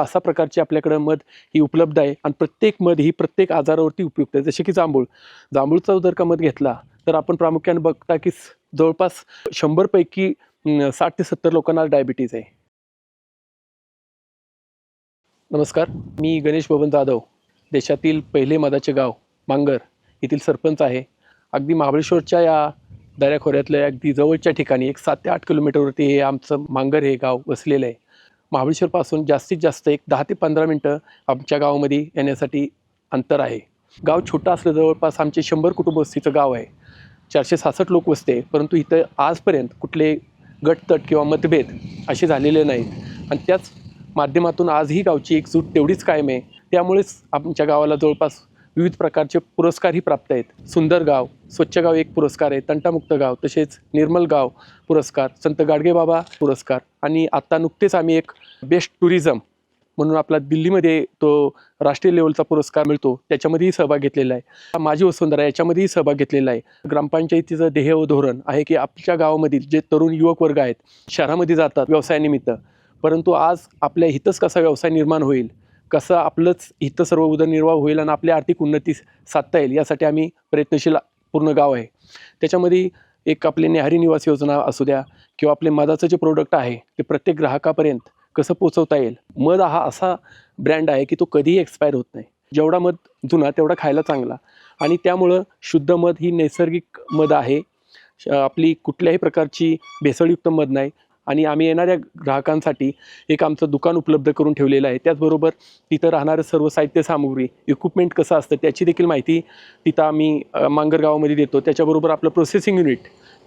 पाच सहा प्रकारची आपल्याकडं मध ही उपलब्ध आहे आणि प्रत्येक मध ही प्रत्येक आजारावरती उपयुक्त आहे. जसे की जांभूळ. जांभूळचा जर का मध घेतला तर आपण प्रामुख्याने बघता की जवळपास शंभरपैकी साठ ते सत्तर लोकांना डायबिटीज आहे. नमस्कार. मी गणेश बबन जाधव देशातील पहिले मधाचे गाव मांगर येथील सरपंच आहे. अगदी महाबळेश्वरच्या या दऱ्याखोऱ्यातल्या अगदी जवळच्या ठिकाणी एक सात ते आठ किलोमीटरवरती हे आमचं मांगर हे गाव वसलेलं आहे. महाबळेश्वरपासून जास्तीत जास्त एक दहा ते पंधरा मिनटं आमच्या गावामध्ये येण्यासाठी अंतर आहे. गाव छोटं असलं जवळपास आमचे शंभर कुटुंब वस्तीचं गाव आहे. चारशे सहासष्ट लोक वसते परंतु इथं आजपर्यंत कुठले गटतट किंवा मतभेद असे झालेले नाहीत. आणि त्याच माध्यमातून आजही गावची एकजूट तेवढीच कायम आहे. त्यामुळेच आमच्या गावाला जवळपास विविध प्रकारचे पुरस्कारही प्राप्त आहेत. सुंदर गाव स्वच्छ गाव एक पुरस्कार आहे. तंटामुक्त गाव तसेच निर्मल गाव पुरस्कार संत गाडगेबाबा पुरस्कार आणि आत्ता नुकतेच आम्ही एक बेस्ट टुरिझम म्हणून आपला दिल्लीमध्ये तो राष्ट्रीय लेवलचा पुरस्कार मिळतो. त्याच्यामध्येही सहभाग घेतलेला आहे. माझी वसुंधरा याच्यामध्येही सहभाग घेतलेला आहे. ग्रामपंचायतीचं ध्येय व धोरण आहे की आपल्या गावामधील जे तरुण युवक वर्ग आहेत शहरामध्ये जातात व्यवसायानिमित्त. परंतु आज आपल्या हितच कसा व्यवसाय निर्माण होईल? कसं आपलंच हित सर्व उदरनिर्वाह होईल आणि आपली आर्थिक उन्नती साधता येईल यासाठी आम्ही प्रयत्नशील पूर्ण गाव आहे. त्याच्यामध्ये एक आपले नेहारी निवास योजना असू द्या किंवा आपले मधाचं जे प्रोडक्ट आहे ते प्रत्येक ग्राहकापर्यंत कसं पोचवता येईल? मध हा असा ब्रँड आहे की तो कधीही एक्सपायर होत नाही. जेवढा मध जुना तेवढा खायला चांगला. आणि त्यामुळं शुद्ध मध ही नैसर्गिक मध आहे. श- आपली कुठल्याही प्रकारची भेसळयुक्त मध नाही. आणि आम्ही येणाऱ्या ग्राहकांसाठी एक आमचं दुकान उपलब्ध करून ठेवलेलं आहे. त्याचबरोबर तिथं राहणारं सर्व साहित्य सामुग्री इक्विपमेंट कसं असतं त्याची देखील माहिती तिथं आम्ही मांगरगावामध्ये देतो. त्याच्याबरोबर आपलं प्रोसेसिंग युनिट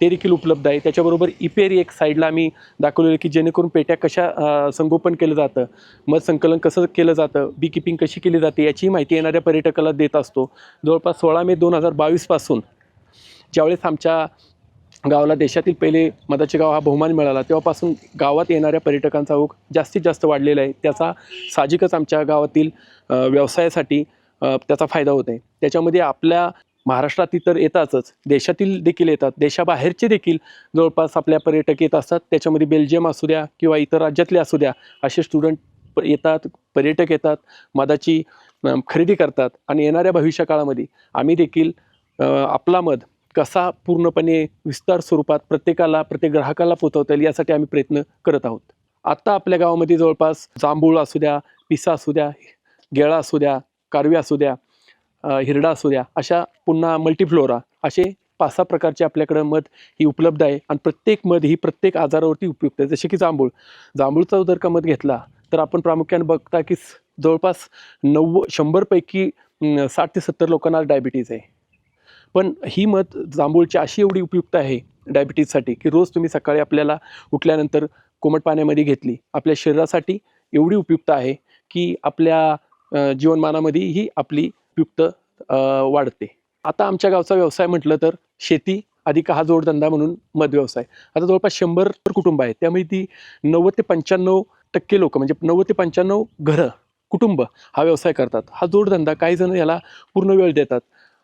ते देखील उपलब्ध आहे. त्याच्याबरोबर इपेरी एक साईडला आम्ही दाखवलेलं की जेणेकरून पेट्या कशा संगोपन केलं जातं मध संकलन कसं केलं जातं बी किपिंग कशी केली जाते याची माहिती येणाऱ्या पर्यटकाला देत असतो. जवळपास सोळा मे दोन हजार बावीसपासून ज्यावेळेस आमच्या गावाला देशातील पहिले मधाचे गाव हा बहुमान मिळाला. तेव्हापासून गावात येणाऱ्या पर्यटकांचा ओघ जास्तीत जास्त वाढलेला आहे. त्याचा साहजिकच आमच्या गावातील व्यवसायासाठी त्याचा फायदा होत आहे. त्याच्यामध्ये आपल्या महाराष्ट्रातील तर येतातच. देशातील देखील येतात. देशाबाहेरचे देखील जवळपास आपल्या पर्यटक येत असतात. त्याच्यामध्ये बेल्जियम असू द्या किंवा इतर राज्यातले असू द्या असे स्टुडंट प- येतात पर्यटक येतात मधाची खरेदी करतात. आणि येणाऱ्या भविष्य काळामध्ये आम्ही देखील आपला मध कसा पूर्णपणे विस्तार स्वरूपात प्रत्येकाला प्रत्येक ग्राहकाला पोचवता येईल यासाठी आम्ही प्रयत्न करत आहोत. आत्ता आपल्या गावामध्ये जवळपास जांभूळ असू द्या पिसा असू द्या गेळा असू द्या कारवी असू द्या हिरडा असू द्या अशा पुन्हा मल्टीफ्लोरा असे पाच सहा प्रकारचे आपल्याकडं मध ही उपलब्ध आहे आणि प्रत्येक मध ही प्रत्येक आजारावरती उपयुक्त आहे. जसे की जांभूळ. जांभूळचा जर का मध घेतला तर आपण प्रामुख्याने बघता की जवळपास नव्व शंभरपैकी साठ ते सत्तर लोकांना डायबिटीज आहे. पण ही मत जांभूळची अशी एवढी उपयुक्त आहे डायबिटीजसाठी की रोज तुम्ही सकाळी आपल्याला उठल्यानंतर कोमट पाण्यामध्ये घेतली आपल्या शरीरासाठी एवढी उपयुक्त आहे की आपल्या जीवनमानामध्ये ही आपली उपयुक्त वाढते. आता आमच्या गावचा व्यवसाय म्हटलं तर शेती अधिक हा जोडधंदा म्हणून मध व्यवसाय आता जवळपास शंभर कुटुंब आहेत त्यामुळे ती नव्वद ते पंच्याण्णव टक्के लोक म्हणजे नव्वद ते पंच्याण्णव घरं कुटुंब हा व्यवसाय करतात. हा जोडधंदा काही जण याला पूर्ण वेळ देतात.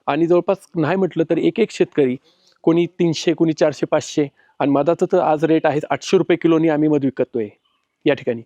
आणि जवळपास नाही म्हटलं तर एक एक शेतकरी कोणी तीनशे कोणी चारशे पाचशे आणि मधाचं तर आज रेट आहे आठशे रुपये किलोनी आम्ही मध विकतोय या ठिकाणी.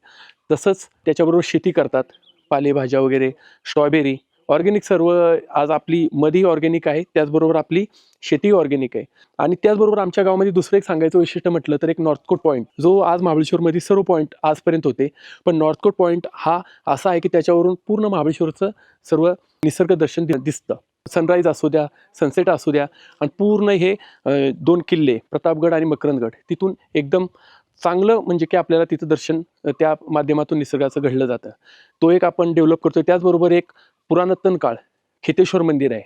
तसंच त्याच्याबरोबर शेती करतात पालेभाज्या वगैरे स्ट्रॉबेरी ऑर्गेनिक सर्व आज आपली मधी ऑर्गेनिक आहे त्याचबरोबर आपली शेती ऑर्गेनिक आहे. आणि त्याचबरोबर आमच्या गावामध्ये दुसरं एक सांगायचं वैशिष्ट्य म्हटलं तर एक नॉर्थकोट पॉईंट जो आज महाबळेश्वरमध्ये सर्व पॉईंट आजपर्यंत होते. पण नॉर्थकोट पॉईंट हा असा आहे की त्याच्यावरून पूर्ण महाबळेश्वरचं सर्व निसर्ग दर्शन दि- दिसतं. सनराईज असू द्या सनसेट असू द्या आणि पूर्ण हे दोन किल्ले प्रतापगड आणि मकरंदगड तिथून एकदम चांगलं म्हणजे की आपल्याला तिथं दर्शन त्या माध्यमातून निसर्गाचं घडलं जातं. तो एक आपण डेव्हलप करतो त्याचबरोबर एक पुराणतन काळ खेतेश्वर मंदिर आहे.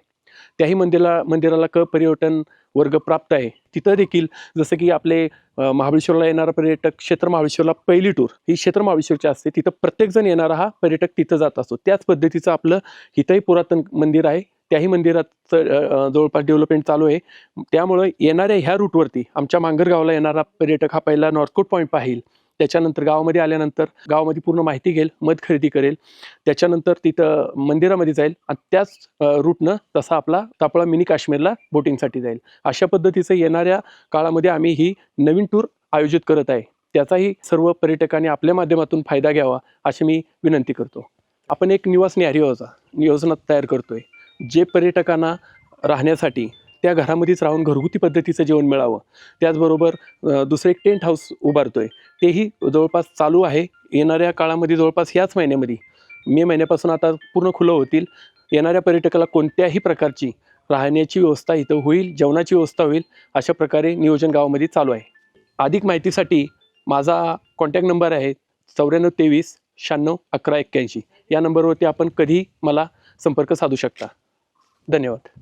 त्याही मंदिराला मंदिराला क पर्यटन वर्ग प्राप्त आहे. तिथं देखील जसं की आपले महाबळेश्वरला येणारा पर्यटक क्षेत्र महाबळेश्वरला पहिली टूर ही क्षेत्र महाबळेश्वरची असते. तिथं प्रत्येकजण येणारा हा पर्यटक तिथं जात असतो. त्याच पद्धतीचं आपलं इथंही पुरातन मंदिर आहे. त्याही मंदिराचं जवळपास डेव्हलपमेंट चालू आहे. त्यामुळं येणाऱ्या ह्या रूटवरती आमच्या मांगरगावला येणारा पर्यटक हा पहिला नॉर्थकोट पॉईंट पाहिल. त्याच्यानंतर गावामध्ये आल्यानंतर गावामध्ये पूर्ण माहिती घेईल मध खरेदी करेल. त्याच्यानंतर तिथं मंदिरामध्ये जाईल आणि त्याच रूटनं तसा आपला तापळा मिनी काश्मीरला बोटिंगसाठी जाईल. अशा पद्धतीचं येणाऱ्या काळामध्ये आम्ही ही नवीन टूर आयोजित करत आहे. त्याचाही सर्व पर्यटकांनी आपल्या माध्यमातून फायदा घ्यावा अशी मी विनंती करतो. आपण एक निवास निहारी योजना योजना तयार करतोय. जे पर्यटकांना राहण्यासाठी त्या घरामध्येच राहून घरगुती पद्धतीचं जेवण मिळावं. त्याचबरोबर दुसरं एक टेंट हाऊस उभारतो आहे तेही जवळपास चालू आहे. येणाऱ्या काळामध्ये जवळपास ह्याच महिन्यामध्ये मे महिन्यापासून आता पूर्ण खुलं होतील. येणाऱ्या पर्यटकाला कोणत्याही प्रकारची राहण्याची व्यवस्था इथं होईल जेवणाची व्यवस्था होईल अशा प्रकारे नियोजन गावामध्ये चालू आहे. अधिक माहितीसाठी माझा कॉन्टॅक्ट नंबर आहे चौऱ्याण्णव तेवीस शहाण्णव अकरा एक्क्याऐंशी. या नंबरवरती आपण कधी मला संपर्क साधू शकता. धन्यवाद.